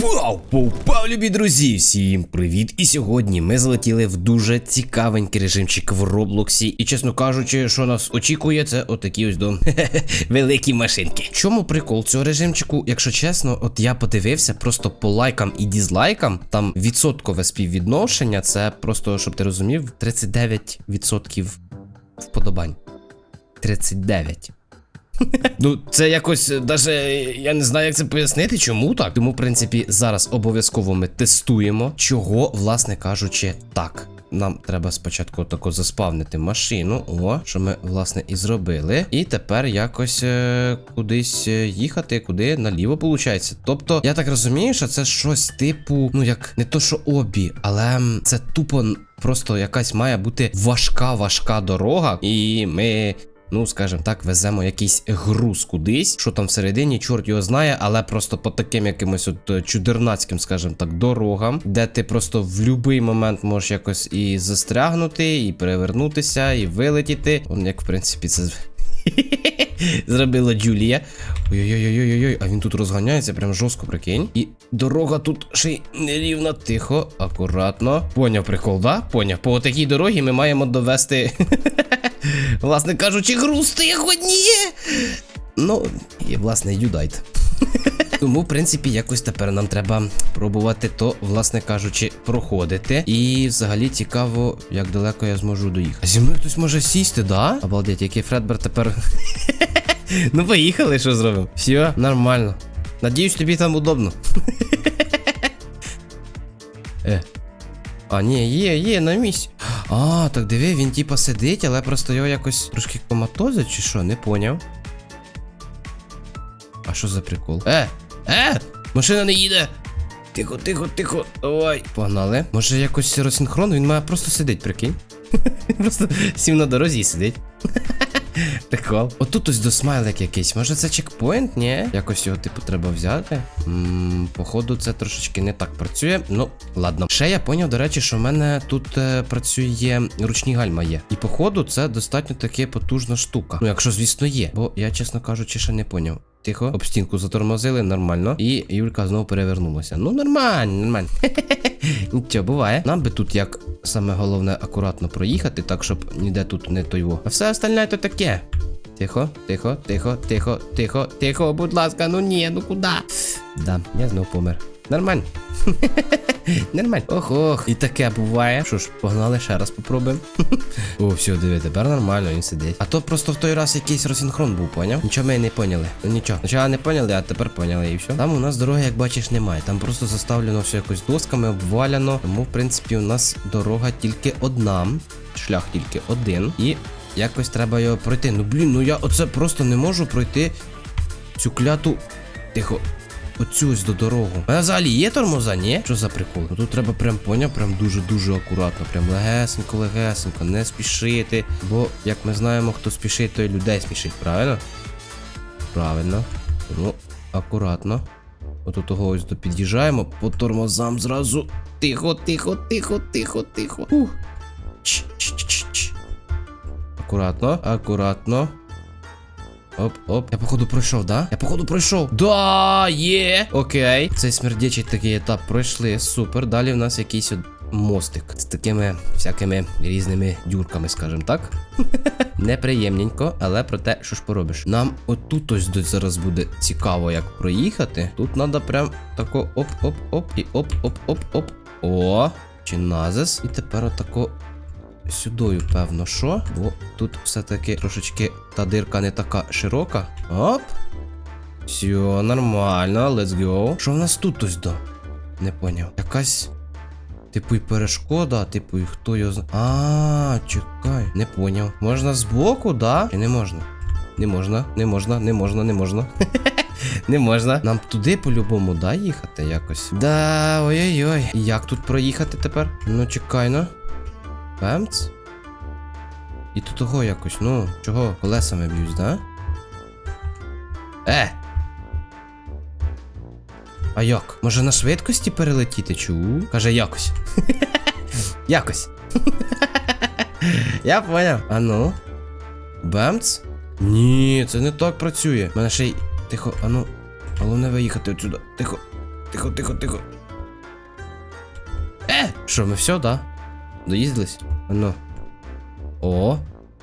Пау, пау, любі друзі! Всім привіт! І сьогодні ми залетіли в дуже цікавенький режимчик в Роблоксі. І чесно кажучи, що нас очікує, це отакі ось до великі машинки. Чому прикол цього режимчику? Якщо чесно, от я подивився просто по лайкам і дізлайкам, там відсоткове співвідношення, це просто, щоб ти розумів, 39% вподобань. 39. Ну, це якось даже я не знаю, як це пояснити, чому так. Тому, в принципі, зараз обов'язково ми тестуємо, чого, власне кажучи, так. Нам треба спочатку тако заспавнити машину, о, що ми, власне, і зробили. І тепер якось е, кудись е, їхати, куди наліво виходить. Тобто, я так розумію, що це щось типу, ну як не то, що обі, але це тупо просто якась має бути важка, важка дорога, і ми Ну, скажімо так, веземо якийсь груз кудись, що там всередині, чорт його знає, але просто по таким якимось от е, чудернацьким, скажімо так, дорогам, де ти просто в будь-який момент можеш якось і застрягнути, і перевернутися, і вилетіти. Он як в принципі це. Зробила Джулія. Ой-ой-ой-ой-ой, а він тут розганяється, прям жорстко, прикинь. І дорога тут ще й нерівна, тихо, акуратно. Поняв прикол, да? Поняв. По такій дорогі ми маємо довести. Власне кажучи, груз тихо, ні. Ну, і власне, юдайт. Тому, в принципі, якось тепер нам треба пробувати то, власне кажучи, проходити. І взагалі цікаво, як далеко я зможу доїхати. Зі мною хтось може сісти, да? Обалдеть, який Фредбер тепер. ну, поїхали, що зробимо? Все, нормально. Надіюсь, тобі там удобно. е. А, ні, є, є, на місці. А, так диви, він типа сидить, але просто його якось трошки коматозить, чи що, не поняв. А що за прикол? Е! Е! Машина не їде! Тихо, тихо, тихо, давай. Погнали. Може якось розсинхрон, він має просто сидить, прикинь. Він просто сів на дорозі і сидить. Прикол. Отут ось до смайлик якийсь. Може це чекпоінт? Ні? Якось його, типу, треба взяти. Ммм, походу, це трошечки не так працює. Ну, ладно. Ще я поняв, до речі, що в мене тут е, працює ручні гальма є. І походу, це достатньо таке потужна штука. Ну, якщо, звісно, є. Бо я, чесно кажучи, ще не поняв. Тихо, об стінку затормозили, нормально. І Юлька знову перевернулася. Ну, нормально, нормально. Нічого, буває. Нам би тут як саме головне акуратно проїхати, так щоб ніде тут не тойво. А все остальне то таке. Тихо, тихо, тихо, тихо, тихо, тихо, будь ласка, ну ні, ну куди? Да, я знов помер. Нормально. Нормально. Ох ох. І таке буває. Що ж, погнали, ще раз попробуємо. О, все, диви, тепер нормально він сидить. А то просто в той раз якийсь розсинхрон був, поняв? Нічого ми не поняли. Ну нічого. Спочатку не поняли, а тепер поняли і все. Там у нас дороги, як бачиш, немає. Там просто заставлено все якось досками, обваляно. Тому, в принципі, у нас дорога тільки одна. Шлях тільки один. І якось треба його пройти. Ну блін, ну я оце просто не можу пройти цю кляту. Тихо. Оцю ось до дорогу. Мене взагалі є тормоза, ні? Що за прикол? Ну тут треба прям поняв, прям дуже-дуже акуратно. Прям легесенько, легесенько, не спішити. Бо, як ми знаємо, хто спішить, той людей спішить, правильно? Правильно. Ну, акуратно. От того ось до під'їжджаємо, по тормозам зразу. Тихо, тихо, тихо, тихо, тихо. Ух. Ч, ч, ч, ч. Акуратно, акуратно. Оп, оп. Я походу пройшов, да? Я походу пройшов. Да, є. Окей. Цей смердячий такий етап пройшли. Супер. Далі в нас якийсь мостик з такими всякими різними дюрками, скажімо так. Неприємненько, але проте, що ж поробиш? Нам отут ось зараз буде цікаво, як проїхати. Тут треба прям тако оп-оп-оп і оп-оп-оп-оп. О, чиназис. І тепер отако сюдою, певно, що? Бо тут все-таки трошечки та дирка не така широка. Оп. Все, нормально, let's go. Що в нас тут ось до? Не поняв. Якась. Типу і перешкода, типу, і хто його зна. А, чекай, не поняв. Можна збоку, да? Чи не можна? Не можна, не можна, не можна, не можна. Не можна. Нам туди по-любому, да, їхати якось? Да, ой-ой-ой. Як тут проїхати тепер? Ну, чекай, ну. Бемц? І тут того якось, ну, чого колесами б'юсь, да? Е! А як? Може на швидкості перелетіти? Чу? Каже, якось. якось. Я поняв. А ну. Бемц? Ні, це не так працює. У мене ще й. Тихо, а ну. Головне виїхати отсюди. Тихо. тихо, тихо, тихо. Е! Що, ми все, да? Доїздились? А Ну. О,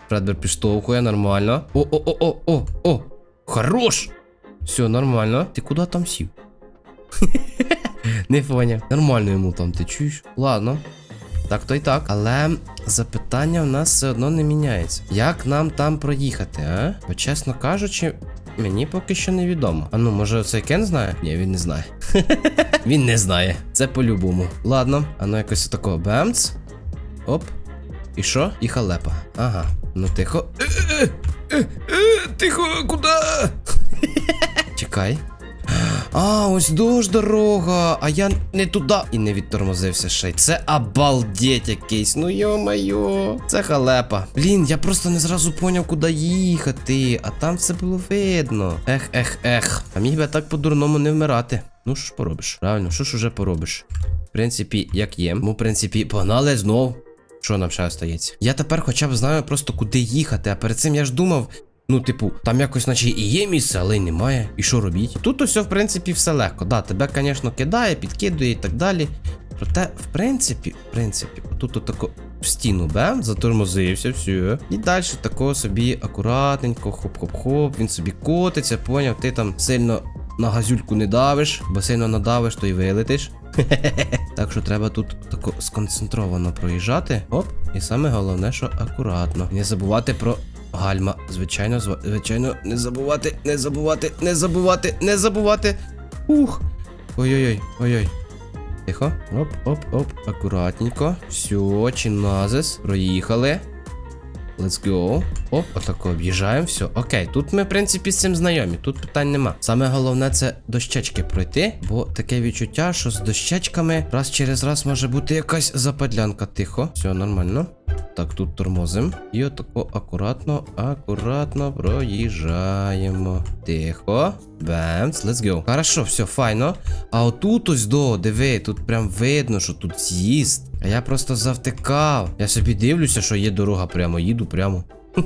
Фредбер підштовхує, нормально. О, о, о, о, о, о! Хорош! Все, нормально. Ти куди там сів? Не поняв. Нормально йому там, ти чуєш? Ладно. Так, то й так. Але запитання в нас все одно не міняється. Як нам там проїхати, а? Бо чесно кажучи, мені поки що невідомо. А ну, може, цей Кен знає? Ні, він не знає. він не знає. Це по-любому. Ладно, а ну якось такого бемц. Оп. І що? І халепа. Ага. Ну тихо. Е, е, е, Тихо, куди? Чекай. А, ось дощ дорога, а я не туди. І не відтормозився ще й. Це обалдеть якийсь. Ну йо-майо. Це халепа. Блін, я просто не зразу поняв, куди їхати, а там все було видно. Ех, ех, ех. А міг би так по-дурному не вмирати. Ну що ж поробиш? Правильно, що ж уже поробиш? В принципі, як є. Ну, в принципі, погнали знов. Що нам ще остається? Я тепер хоча б знаю просто куди їхати, а перед цим я ж думав. Ну, типу, там якось, наче і є місце, але й немає. І що робіть? Тут усе, в принципі, все легко. Да, тебе, звісно, кидає, підкидує і так далі. Проте, в принципі, в принципі, отут отако в стіну бем, затормозився, все. І далі тако собі акуратненько, хоп-хоп-хоп, він собі котиться, поняв, ти там сильно на газюльку не давиш, бо сильно надавиш, то й вилетиш. Так що треба тут тако сконцентровано проїжджати. Оп, і саме головне, що акуратно. Не забувати про гальма. Звичайно, звичайно, не забувати, не забувати, не забувати, не забувати. Ух. Ой-ой-ой, ой-ой. Тихо. Оп, оп, оп, акуратненько. Все, чиназис. Проїхали. Let's go. Оп, отако об'їжджаємо, все. Окей, тут ми, в принципі, з цим знайомі, тут питань нема. Саме головне це дощечки пройти, бо таке відчуття, що з дощечками раз через раз може бути якась западлянка. Тихо, все нормально. Так, тут тормозим. І отако акуратно, акуратно проїжджаємо. Тихо. Бемц, let's go. Хорошо, все, файно. А отут ось до, диви, тут прям видно, що тут з'їзд. А я просто завтикав. Я собі дивлюся, що є дорога прямо, їду прямо.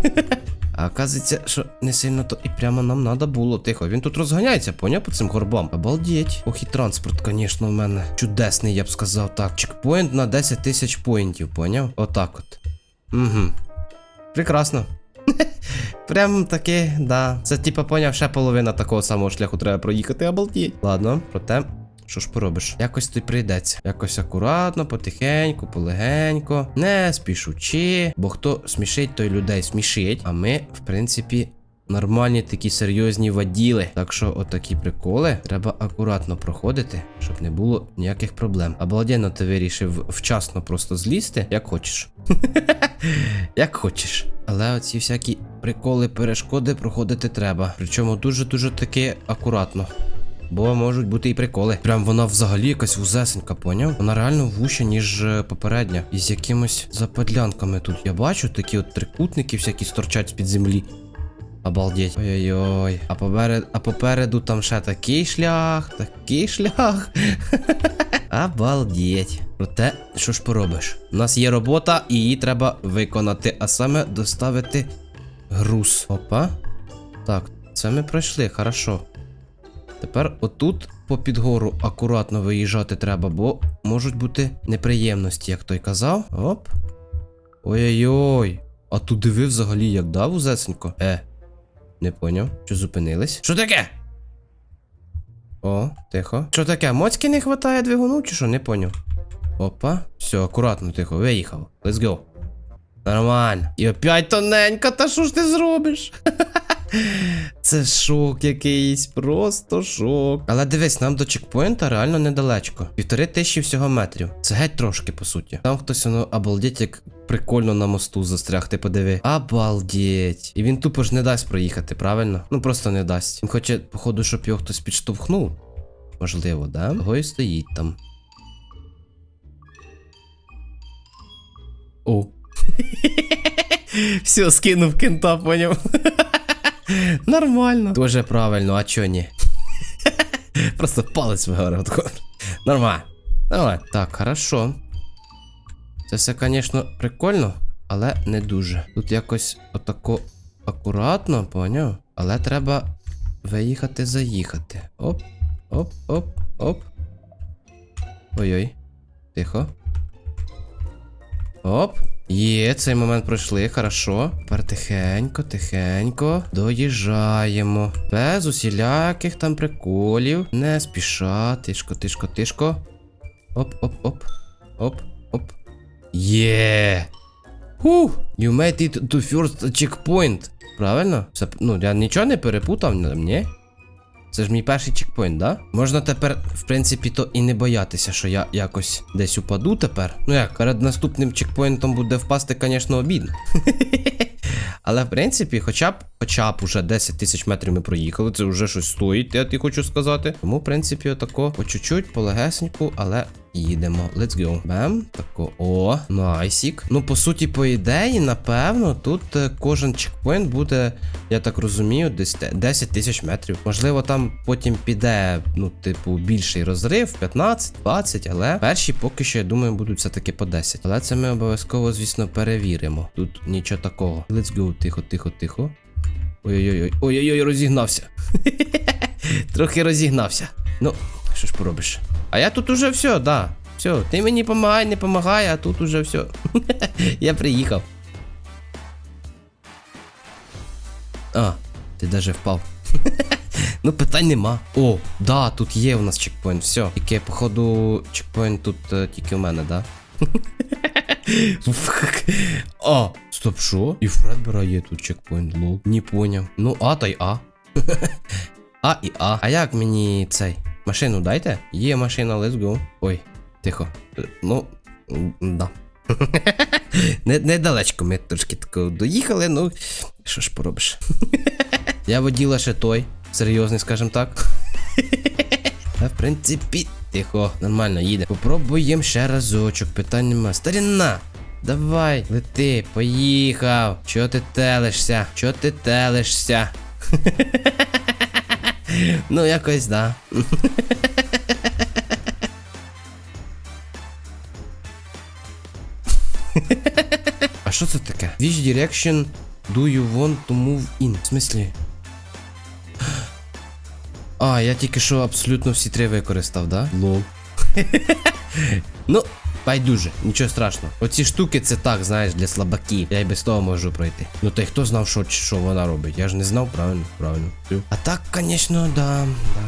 А оказується, що не сильно то і прямо нам надо було. Тихо, він тут розганяється, поняв по цим горбам. Обалдеть. Ох, і транспорт, звісно, в мене. Чудесний, я б сказав. Так, чекпоінт на 10 тисяч поінтів, поняв? Отак от. Угу. Прекрасно. Прям таки, да. Це типа поняв, ще половина такого самого шляху треба проїхати, обалдіть. Ладно, проте. Що ж поробиш? Якось тобі прийдеться. Якось акуратно, потихеньку, полегенько, не спішучи. Бо хто смішить, той людей смішить. А ми, в принципі, нормальні такі серйозні воділи. Так що, отакі приколи треба акуратно проходити, щоб не було ніяких проблем. Обалденно ти вирішив вчасно просто злізти, як хочеш. Як хочеш. Але оці всякі приколи, перешкоди проходити треба. Причому дуже-дуже таки акуратно. Бо можуть бути і приколи. Прям вона взагалі якась вузесенька, поняв? Вона реально вуща, ніж е, попередня. І з якимось западлянками тут. Я бачу такі от трикутники всякі сторчать з-під землі. Обалдеть. Ой-ой-ой. А попереду, а попереду там ще такий шлях, такий шлях. Обалдеть. Проте, що ж поробиш? У нас є робота, і її треба виконати, а саме доставити груз. Опа. Так, це ми пройшли, хорошо. Тепер отут по підгору акуратно виїжджати треба, бо можуть бути неприємності, як той казав. Оп. Ой-ой-ой. А тут диви взагалі як дав узесенько. Е. Не поняв. Що зупинились? Що таке? О, тихо. Що таке? Моцьки не хватає двигуну, чи що? Не поняв. Опа. Все, акуратно, тихо, виїхав. Let's go. Нормально. І опять тоненько, та що ж ти зробиш? Це шок якийсь, просто шок. Але дивись, нам до чекпоінта реально недалечко. Півтори тисячі всього метрів. Це геть трошки, по суті. Там хтось воно обалдеть, як прикольно на мосту застряг, ти подиви. Обалдеть. І він тупо ж не дасть проїхати, правильно? Ну просто не дасть. Він хоче, походу, щоб його хтось підштовхнув. Можливо, да? Того і стоїть там. О. Все, скинув кента, поняв. Нормально. Дуже правильно, а чо ні? Просто палець вигорав. Нормально. Нормально. Так, хорошо. Це все, звісно, прикольно, але не дуже. Тут якось отако акуратно, поняв? Але треба виїхати, заїхати. Оп, оп, оп, оп. Ой-ой. Тихо. Оп. Є, цей момент пройшли, хорошо. Тепер тихенько, тихенько. Доїжджаємо. Без усіляких там приколів. Не спіша. Тишко, тишко, тишко. Оп, оп, оп. Оп, оп. Є. Ху! You made it to first checkpoint. Правильно? Це, ну, я нічого не перепутав, ні? Це ж мій перший чекпоінт, да? Можна тепер, в принципі, то і не боятися, що я якось десь упаду тепер. Ну як, перед наступним чекпоінтом буде впасти, звісно, обідно. Але в принципі, хоча б, хоча б уже 10 тисяч метрів ми проїхали, це вже щось стоїть, я тобі хочу сказати. Тому, в принципі, отако по чуть-чуть, полегесеньку, але їдемо. Let's go. Бем, тако. О, найсік. Ну, по суті, по ідеї, напевно, тут е, кожен чекпоінт буде, я так розумію, десь 10 тисяч метрів. Можливо, там потім піде, ну, типу, більший розрив, 15, 20, але перші поки що, я думаю, будуть все-таки по 10. Але це ми обов'язково, звісно, перевіримо. Тут нічого такого. Let's go, тихо, тихо, тихо. Ой-ой-ой, ой-ой-ой, розігнався. Трохи розігнався. Ну, що ж поробиш? А я тут уже все, да. Все, ти мені помагай, не помагай, а тут уже все. я приїхав. А, ти даже впав. ну, питань нема. О, да, тут є у нас чекпоінт, все. Тільки, походу, чекпоінт тут е, тільки у мене, да? а, стоп, що? І Фредбера є тут чекпоінт, лол. Не поняв. Ну, А та й А. А і А. А як мені цей? Машину дайте? Є машина, let's go. Ой, тихо. Е, Ну, да. Недалечко ми трошки тако доїхали, ну. Що ж поробиш? Я воділа ще той. Серйозний, скажем так. А в принципі, тихо, нормально їде. Попробуємо ще разочок, питань нема. Старіна! Давай, лети, поїхав. Чого ти телишся? Чого ти телишся? ну, якось да. а що це таке? Which direction do you want to move in? В смислі? А, я тільки що абсолютно всі три використав, да? Лол. ну, байдуже, нічого страшного. Оці штуки це так, знаєш, для слабаків. Я й без того можу пройти. Ну та й хто знав, що, що вона робить? Я ж не знав, правильно, правильно. А так, звісно, да, да.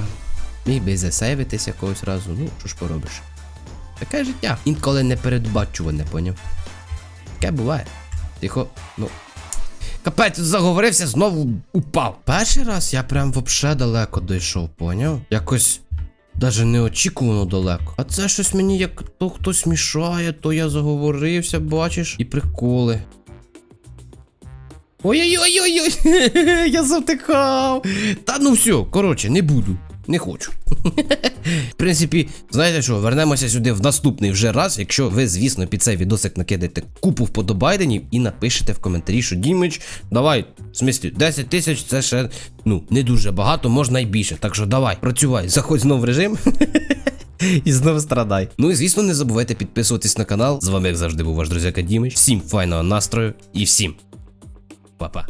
Міг би засейвитись якогось разу, ну, що ж поробиш. Таке життя. Інколи непередбачуване, поняв. Таке буває. Тихо, ну. Капець, заговорився, знову упав. Перший раз я прям вообще далеко дійшов, поняв? Якось даже неочікувано далеко. А це щось мені як то хтось мішає, то я заговорився, бачиш, і приколи. Ой-ой-ой-ой-ой! Я завтикав! Та ну все, коротше, не буду. Не хочу. В принципі, знаєте що, вернемося сюди в наступний вже раз, якщо ви, звісно, під цей відосик накидаєте купу вподобайденів і напишете в коментарі, що Дімич, давай, в смислі, 10 тисяч це ще ну не дуже багато, можна й більше. Так що давай, працювай, заходь знов в режим. І знов страдай. Ну і звісно, не забувайте підписуватись на канал. З вами, як завжди, був ваш друзяка Дімич. Всім файного настрою і всім па-па.